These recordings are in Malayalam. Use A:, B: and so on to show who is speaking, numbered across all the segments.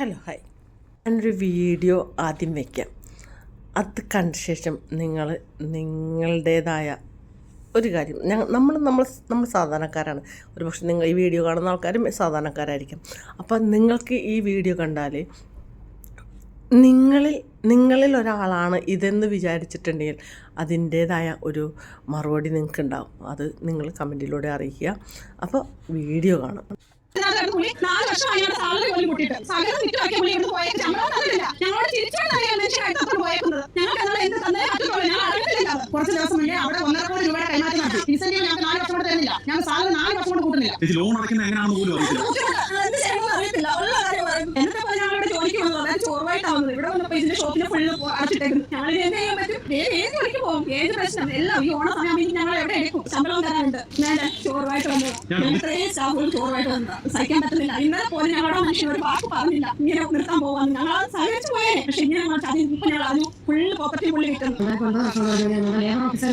A: ഹലോ ഹായ് ഞാനൊരു വീഡിയോ ആദ്യം വയ്ക്കാം അത് കണ്ട ശേഷം നിങ്ങൾ നിങ്ങളുടേതായ ഒരു കാര്യം. ഞങ്ങൾ നമ്മൾ നമ്മൾ നമ്മൾ സാധാരണക്കാരാണ്. ഒരു പക്ഷേ നിങ്ങൾ ഈ വീഡിയോ കാണുന്ന ആൾക്കാരും സാധാരണക്കാരായിരിക്കും. അപ്പം നിങ്ങൾക്ക് ഈ വീഡിയോ കണ്ടാൽ നിങ്ങളിൽ നിങ്ങളിൽ ഒരാളാണ് ഇതെന്ന് വിചാരിച്ചിട്ടുണ്ടെങ്കിൽ അതിന്റേതായ ഒരു മറുപടി നിങ്ങൾക്കുണ്ടാവും. അത് നിങ്ങൾ കമന്റിലൂടെ അറിയിക്കുക. അപ്പോൾ വീഡിയോ കാണാം.
B: പുള്ളി? നാല് വർഷമായി ഞങ്ങളുടെ സാലറി പോലും കൂട്ടിയിട്ട് സകലം വിറ്റുമാക്കിയ പുള്ളി ഇവിടുന്ന് പോയേക്ക്. ശമ്പളം തന്നില്ല ഞങ്ങളോട് തിരിച്ചാണ് അറിയാൻ മനുഷ്യൻ അടുത്തോട്ട് പോയേക്കുന്നത്. ഞങ്ങൾക്ക് എന്നാൽ എന്ത് തന്നേ പറ്റുള്ളൂ ഞങ്ങൾ
C: കുറച്ച് ദിവസം മുന്നേ അവിടെ ഒന്നര കോടി രൂപയുടെ കൈമാറ്റം നടത്തി. ഇൻസെന്റീവ് ഞങ്ങൾക്ക് നാല് വർഷം തരുന്നില്ല. ഞങ്ങൾ സാലറി നാല് വർഷം കൂടെ കൂട്ടുന്നില്ല.
D: ലോൺ അടയ്ക്കുന്നത് എങ്ങനെയാണെന്ന് പോലും
B: അറിയില്ല അറിയത്തില്ല. ഉള്ള കാര്യം പറയും എന്നിട്ട് ഇപ്പോൾ ഞങ്ങളുടെ ജോലിക്ക് വന്നത് ചോറുമായിട്ടാവുന്നത് ഇവിടെ വന്നപ്പോ ഇതിന്റെ ഷോപ്പിന് ഫുള്ള് അടച്ചിട്ടേക്കുന്നു. ഞങ്ങൾ എന്ത് ചെയ്യാൻ പറ്റും? വേറെ ഏത് പോകും. ഏത് പ്രശ്നം? എല്ലാം ഈ ഓണ സമയം ഞങ്ങൾ എവിടെ എടുക്കും? ശമ്പളം തരാനുണ്ട്. ഞാൻ ചോറുമായിട്ട് വന്നു. ഞാൻ ഇത്രയും സ്റ്റാഫുകൾ ചോറുമായിട്ട് വന്നത്. സഹിക്കാൻ പറ്റുന്നില്ല. ഇന്നലെ പോലെ ഞങ്ങളുടെ മനുഷ്യൻ ഒരു വാക്ക് പറഞ്ഞില്ല. ഇങ്ങനെ നിർത്താൻ പോകാൻ ഞങ്ങൾ അത് സഹകരിച്ചു പോയേനെ പക്ഷെ ഇങ്ങനെ ഞങ്ങൾ ഇപ്പൊ ഞങ്ങൾ അത് ഫുള്ള് പോക്കറ്റിൽ പുള്ളി കിട്ടുന്നു.
C: ഞങ്ങൾക്ക് ഒമ്പത് വർഷം കൊണ്ട് ഞങ്ങൾ ലേബർ ഓഫീസർ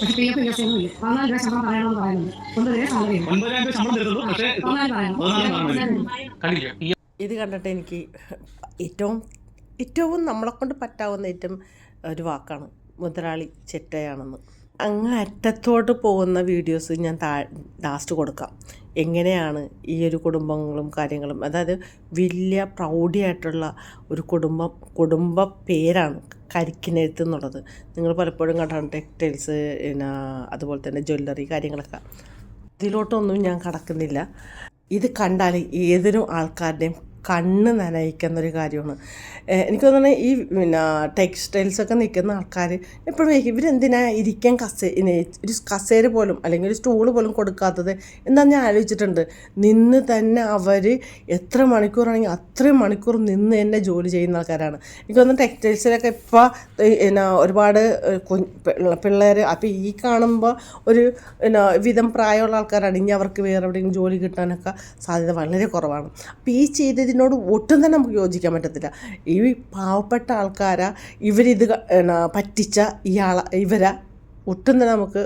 C: പക്ഷേ പി ഒന്നും ഇല്ല പതിനാല് രൂപ ശമ്പളം
D: ശമ്പളം പക്ഷേ. കണ്ടില്ല?
A: ഇത് കണ്ടിട്ട് എനിക്ക് ഏറ്റവും ഏറ്റവും നമ്മളെക്കൊണ്ട് പറ്റാവുന്ന ഏറ്റവും ഒരു വാക്കാണ് മുതലാളി ചെറ്റയാണെന്ന്. അങ്ങ് അറ്റത്തോട്ട് പോകുന്ന വീഡിയോസ് ഞാൻ താ ലാസ്റ്റ് കൊടുക്കാം. എങ്ങനെയാണ് ഈ ഒരു കുടുംബങ്ങളും കാര്യങ്ങളും അതായത് വലിയ പ്രൗഢിയായിട്ടുള്ള ഒരു കുടുംബം കുടുംബ പേരാണ് കരിക്കിനെഴുത്ത് എന്നുള്ളത്. നിങ്ങൾ പലപ്പോഴും കണ്ടാണ് ടെക്സ്റ്റൈൽസ് പിന്നെ അതുപോലെ തന്നെ ജ്വല്ലറി കാര്യങ്ങളൊക്കെ. ഇതിലോട്ടൊന്നും ഞാൻ കടക്കുന്നില്ല. ഇത് കണ്ടാൽ ഏതൊരു ആൾക്കാരുടെയും കണ്ണ് നനയിക്കുന്ന ഒരു കാര്യമാണ് എനിക്ക് തോന്നുന്നത് ഈ പിന്നെ ടെക്സ്റ്റൈൽസൊക്കെ നിൽക്കുന്ന ആൾക്കാർ എപ്പോഴും ഇവരെന്തിനാ ഇരിക്കാൻ കസേ ഒരു കസേര പോലും അല്ലെങ്കിൽ ഒരു സ്റ്റൂൾ പോലും കൊടുക്കാത്തത്? എന്താ ഞാൻ ആലോചിച്ചിട്ടുണ്ട്. നിന്ന് തന്നെ അവർ എത്ര മണിക്കൂറാണെങ്കിൽ അത്രയും മണിക്കൂർ നിന്ന് തന്നെ ജോലി ചെയ്യുന്ന ആൾക്കാരാണ്. എനിക്ക് തോന്നുന്നു ടെക്സ്റ്റൈൽസിലൊക്കെ ഇപ്പോൾ പിന്നെ ഒരുപാട് പിള്ളേർ അപ്പോൾ ഈ കാണുമ്പോൾ ഒരു പിന്നെ വിധം പ്രായമുള്ള ആൾക്കാരാണ്. ഇനി അവർക്ക് വേറെ എവിടെയെങ്കിലും ജോലി കിട്ടാനൊക്കെ സാധ്യത വളരെ കുറവാണ്. അപ്പോൾ ഈ ചെയ്തതിനോട് ഒട്ടും തന്നെ നമുക്ക് യോജിക്കാൻ പറ്റത്തില്ല. ഈ പാവപ്പെട്ട ആൾക്കാരാ ഇവരിത് പറ്റിച്ച ഇയാളെ ഇവരെ ഒട്ടും തന്നെ നമുക്ക്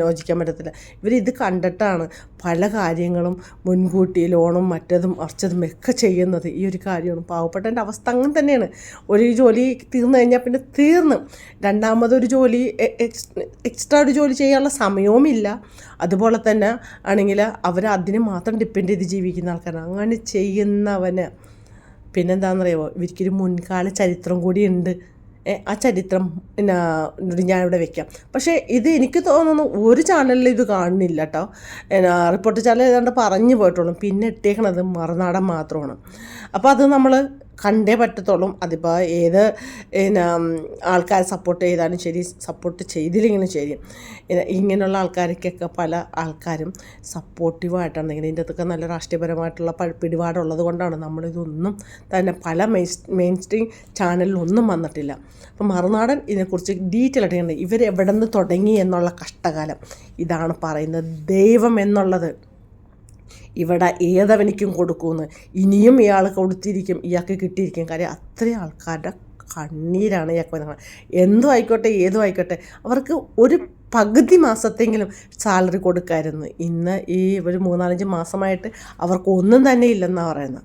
A: യോജിക്കാൻ പറ്റത്തില്ല. ഇവരിത് കണ്ടിട്ടാണ് പല കാര്യങ്ങളും മുൻകൂട്ടി ലോണും മറ്റതും അർച്ചതും ഒക്കെ ചെയ്യുന്നത്. ഈ ഒരു കാര്യമാണ്. പാവപ്പെട്ടതിന്റെ അവസ്ഥ അങ്ങനെ തന്നെയാണ്. ഒരു ജോലി തീർന്നു കഴിഞ്ഞാൽ പിന്നെ തീർന്നു. രണ്ടാമതൊരു ജോലി എക്സ്ട്രാ ഒരു ജോലി ചെയ്യാനുള്ള സമയവുമില്ല അതുപോലെ തന്നെ ആണെങ്കിൽ അവർ അതിനെ മാത്രം ഡിപ്പെൻഡ് ചെയ്ത് ജീവിക്കുന്ന ആൾക്കാരാണ്. അങ്ങനെ ചെയ്യുന്നവന് പിന്നെന്താണെന്നറിയാമോ ഇവർക്കൊരു മുൻകാല ചരിത്രം കൂടിയുണ്ട് ആ ചരിത്രം പിന്നെ ഞാനിവിടെ വെക്കാം. പക്ഷേ ഇത് എനിക്ക് തോന്നുന്നു ഒരു ചാനലിൽ ഇത് കാണുന്നില്ല കേട്ടോ എന്നാ റിപ്പോർട്ട് ചാനൽ ഏതാണ്ട് പറഞ്ഞു പോയിട്ടുള്ളൂ. പിന്നെ ഇട്ടേക്കണത് മറുനാടൻ മാത്രമാണ്. അപ്പോൾ അത് നമ്മൾ കണ്ടേ പറ്റത്തുള്ളൂ. അതിപ്പോൾ ഏത് പിന്നെ ആൾക്കാർ സപ്പോർട്ട് ചെയ്താലും ശരി സപ്പോർട്ട് ചെയ്തില്ലെങ്കിലും ശരി. ഇങ്ങനെയുള്ള ആൾക്കാർക്കൊക്കെ പല ആൾക്കാരും സപ്പോർട്ടീവായിട്ടാണ് ഇങ്ങനെ ഇതിന്റെ അകത്തൊക്കെ നല്ല രാഷ്ട്രീയപരമായിട്ടുള്ള പിടിപാടുള്ളത് കൊണ്ടാണ് നമ്മളിതൊന്നും തന്നെ പല മെയിൻ മെയിൻ സ്ട്രീം ചാനലിലൊന്നും വന്നിട്ടില്ല. അപ്പം മറുനാടൻ ഇതിനെക്കുറിച്ച് ഡീറ്റെയിൽ ആയിട്ട് ഇവർ എവിടെ നിന്ന് തുടങ്ങി എന്നുള്ള കഷ്ടകാലം. ഇതാണ് പറയുന്നത് ദൈവം എന്നുള്ളത്. ഇവിടെ ഏതവനിക്കും കൊടുക്കുമെന്ന്. ഇനിയും ഇയാൾ കൊടുത്തിരിക്കും ഇയാൾക്ക് കിട്ടിയിരിക്കും. കാര്യം അത്രയും ആൾക്കാരുടെ കണ്ണീരാണ് ഇയാൾക്ക് വരുന്നത്. എന്തും ആയിക്കോട്ടെ ഏതും ആയിക്കോട്ടെ അവർക്ക് ഒരു പകുതി മാസത്തെങ്കിലും സാലറി കൊടുക്കാമായിരുന്നു ഇന്ന് ഈ ഒരു മൂന്നാലഞ്ച് മാസമായിട്ട് അവർക്ക് ഒന്നും തന്നെ ഇല്ലെന്നാണ് പറയുന്നത്.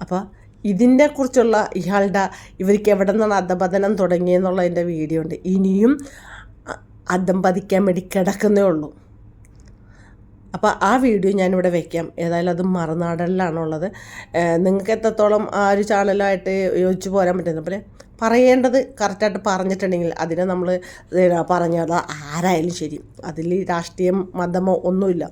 A: അപ്പോൾ ഇതിനെ കുറിച്ചുള്ള ഇയാളുടെ ഇവർക്ക് എവിടെ നിന്നാണ് അധപതനം തുടങ്ങിയെന്നുള്ളതിന്റെ വീഡിയോ ഉണ്ട്. ഇനിയും അധം പതിക്കാൻ വേണ്ടി കിടക്കുന്നേ ഉള്ളൂ. അപ്പോൾ ആ വീഡിയോ ഞാനിവിടെ വെക്കാം. ഏതായാലും അത് മറുനാടനിലാണുള്ളത്. നിങ്ങൾക്ക് എത്രത്തോളം ആ ഒരു ചാനലായിട്ട് യോജിച്ച് പോരാൻ പറ്റുന്ന പോലെ പറയേണ്ടത് കറക്റ്റായിട്ട് പറഞ്ഞിട്ടുണ്ടെങ്കിൽ അതിനെ നമ്മൾ പറഞ്ഞത് ആരായാലും ശരി. അതിൽ രാഷ്ട്രീയം മതമോ ഒന്നുമില്ല.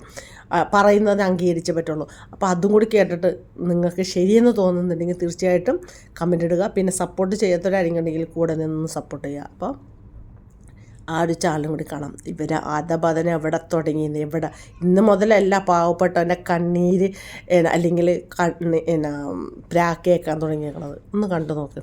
A: പറയുന്നത് അംഗീകരിച്ചേ പറ്റുള്ളൂ അപ്പോൾ അതും കൂടി കേട്ടിട്ട് നിങ്ങൾക്ക് ശരിയെന്ന് തോന്നുന്നുണ്ടെങ്കിൽ തീർച്ചയായിട്ടും കമന്റ് ഇടുക. പിന്നെ സപ്പോർട്ട് ചെയ്യാത്തവരാരെങ്കിലും കൂടെ നിന്ന് സപ്പോർട്ട് ചെയ്യുക. അപ്പോൾ ആ ഒരു ചാനലും കൂടി കാണാം. ഇവർ അധപതനം എവിടെ തുടങ്ങിയെന്ന് എവിടെ? ഇന്ന് മുതലല്ല പാവപ്പെട്ടവന്റെ കണ്ണീര് അല്ലെങ്കിൽ കണ്ണ് എന്നാ പ്രാക്കേക്കാൻ തുടങ്ങിയേക്കണത്. ഒന്ന് കണ്ടു നോക്ക്.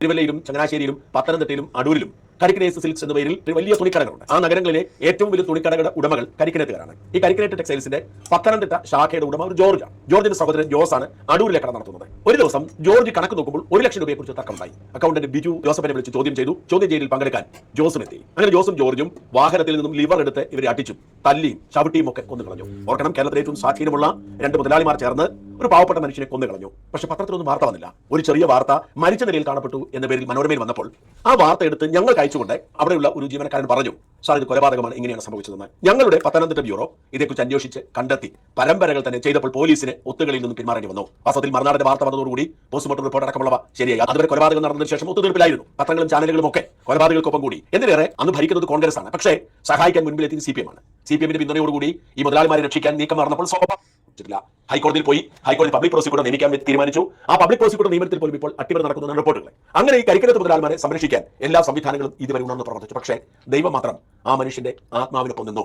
E: തിരുവല്ലയിലും ചങ്ങനാശ്ശേരിയിലും പത്തനംതിട്ടയിലും അടൂരിലും കരിക്കിനേസ് സിൽക്സ് എന്ന പേരിൽ വലിയ തുണിക്കടകളുണ്ട്. ആ നഗരങ്ങളിലെ ഏറ്റവും വലിയ തുണിക്കടകളുടെ ഉടമകൾ കരിക്കിനേറ്റുകാരാണ് ഈ കരിക്കിനേറ്റ് ടെക്സ്റ്റൈൽസിന്റെ പത്തനംതിട്ട ശാഖയുടെ ഉടമ ഒരു ജോർജാണ് ജോർജിന്റെ സഹോദരൻ ജോസ് ആണ് അടൂരിലെ കട നടത്തുന്നത്. ഒരു ദിവസം ജോർജ് കണക്ക് നോക്കുമ്പോൾ ഒരു ലക്ഷം രൂപയെ കുറിച്ച് തർക്കമുണ്ടായി. അക്കൗണ്ടന്റ് ബിജു ജോസഫിനെ വിളിച്ച് ചോദ്യം ചെയ്തു. ചോദ്യം ചെയ്യലിൽ പങ്കെടുക്കാൻ ജോസും എത്തി. അങ്ങനെ ജോസും ജോർജും വാഹനത്തിൽ നിന്നും ലിവർ എടുത്ത് ഇവരെ അടിച്ചും തല്ലിയും ചവിട്ടിയും ഒക്കെ കൊന്നു കളഞ്ഞു ഓർക്കണം കേരളത്തിലെ ഏറ്റവും സ്വാധീനമുള്ള രണ്ട് മുതലാളിമാർ ചേർന്ന് ഒരു പാവപ്പെട്ട മനുഷ്യനെ കൊന്നു കളഞ്ഞു പക്ഷെ പത്രത്തിലൊന്നും വാർത്ത വന്നില്ല. ഒരു ചെറിയ വാർത്ത മരിച്ച നിലയിൽ കാണപ്പെട്ടു എന്ന പേരിൽ മനോരമയിൽ വന്നപ്പോൾ ആ വാർത്ത എടുത്ത് ഞങ്ങൾ അയച്ചുകൊണ്ട് അവിടെയുള്ള ഒരു ജീവനക്കാരൻ പറഞ്ഞു സാർ ഇത് കൊലപാതകമാണ്. ഇങ്ങനെയാണ് സംഭവിച്ചതെന്ന്. ഞങ്ങളുടെ പത്തനംതിട്ട ബ്യൂറോ ഇതേക്കുറിച്ച് അന്വേഷിച്ച് കണ്ടെത്തി. പരമ്പരകൾ തന്നെ ചെയ്തപ്പോൾ പോലീസിന് ഒത്തുകളിൽ നിന്നും പിന്മാറേണ്ടി വന്നു. വാസ്തവത്തിൽ മറുനാടിന്റെ വാർത്ത വന്നതോടുകൂടി പോസ്റ്റ്മോർട്ടം റിപ്പോർട്ട് അടക്കമുള്ളവ ശരിയായി. അതുവരെ കൊലപാതകം നടന്നതിന് ശേഷം ഒത്തുതീർപ്പിലായിരുന്നു. പത്രങ്ങളും ചാനലുകളും ഒക്കെ കൊലപാതകൾക്കൊപ്പം കൂടി. എന്തിനേറെ അന്ന് ഭരിക്കുന്നത് കോൺഗ്രസ് ആണ് പക്ഷേ സഹായിക്കാൻ മുൻപിലെത്തിയത് സി പി എം ആണ്. സി പി എമ്മിന്റെ പിന്തുണയോടുകൂടി ഈ മുതലാളിമാരെ രക്ഷിക്കാൻ നീക്കം നടന്നപ്പോൾ പറ്റില്ല. ഹൈക്കോടതിയിൽ പോയി ഹൈക്കോടതി പബ്ലിക് പ്രോസിക്യൂട്ടർ നിയമിക്കാൻ തീരുമാനിച്ചു. ആ പബ്ലിക് പ്രോസിക്യൂട്ടർ നിയമനത്തിൽ പോലും ഇപ്പോൾ അട്ടിമറി നടക്കുന്ന റിപ്പോർട്ടുകൾ അങ്ങനെ ഈ കരിക്കരത്ത് മുതലാളിമാരെ സംരക്ഷിക്കാൻ എല്ലാ സംവിധാനങ്ങളും ഇതുവരെ ഉണർന്ന് പ്രവർത്തിച്ചു. പക്ഷേ ദൈവം മാത്രം ആ മനുഷ്യന്റെ ആത്മാവിനൊപ്പം നിന്നു.